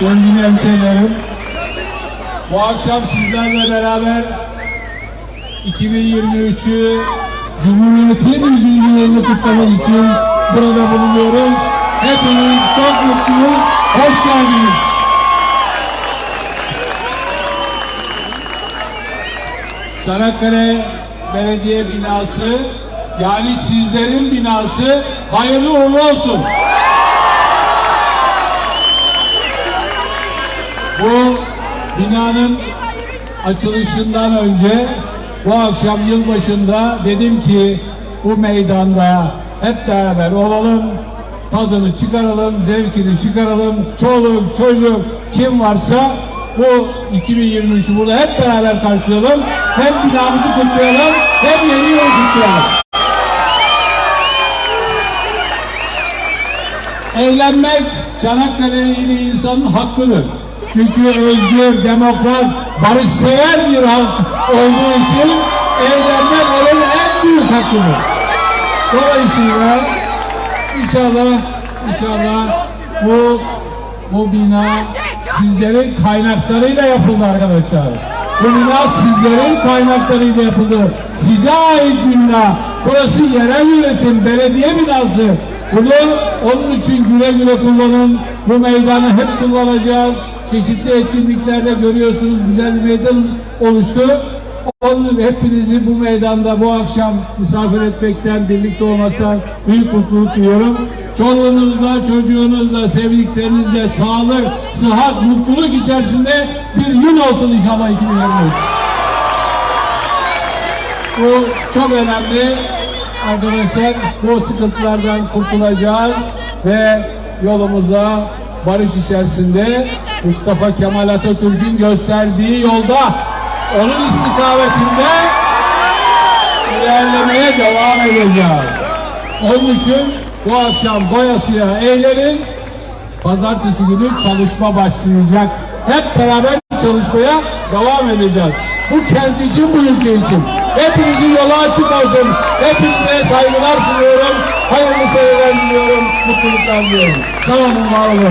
sevgili hemşehrilerim. Bu akşam sizlerle beraber 2023'ü Cumhuriyet'in 100. yılını kutlamak için burada bulunuyoruz. Hepiniz çok mutluyuz. Hoş geldiniz. Çanakkale Belediye binası yani sizlerin binası hayırlı uğurlu olsun. Bu binanın açılışından önce bu akşam yılbaşında dedim ki bu meydanda hep beraber olalım, tadını çıkaralım, zevkini çıkaralım. Çoluk, çocuk kim varsa bu 2023'ü burada hep beraber karşılayalım. Hem binamızı kutlayalım hem yeni yılı kutlayalım. Eğlenmek Çanakkale'li insanın hakkıdır. Çünkü özgür, demokrat, barışsever bir halk olduğu için eğlenmek onun en büyük hakkıdır. Dolayısıyla inşallah inşallah bu bu bina sizlerin kaynaklarıyla yapıldı arkadaşlar. Bu bina sizlerin kaynaklarıyla yapıldı. Size ait bina. Burası yerel yönetim, belediye binası. Bunu onun için güle güle kullanın. Bu meydanı hep kullanacağız. Çeşitli etkinliklerde görüyorsunuz güzel bir meydanımız oluştu. Onun hepinizi bu meydanda bu akşam misafir etmekten, birlikte olmaktan büyük mutluluk duyuyorum. Çoluğunuzla, çocuğunuzla, sevdiklerinizle sağlık, sıhhat, mutluluk içerisinde bir yıl olsun inşallah 2023. Bu çok önemli. Arkadaşlar bu sıkıntılardan kurtulacağız ve yolumuza barış içerisinde Mustafa Kemal Atatürk'ün gösterdiği yolda onun istikametinde ilerlemeye devam edeceğiz. Onun için bu akşam doyasıya eğlenin. Pazartesi günü çalışma başlayacak. Hep beraber çalışmaya devam edeceğiz. Bu kent için, bu ülke için. Hepinizin yolu açık olsun. Hepinize saygılar sunuyorum. Hayırlı seneler diliyorum. Mutluluklar diliyorum. Sağ olun, var olun.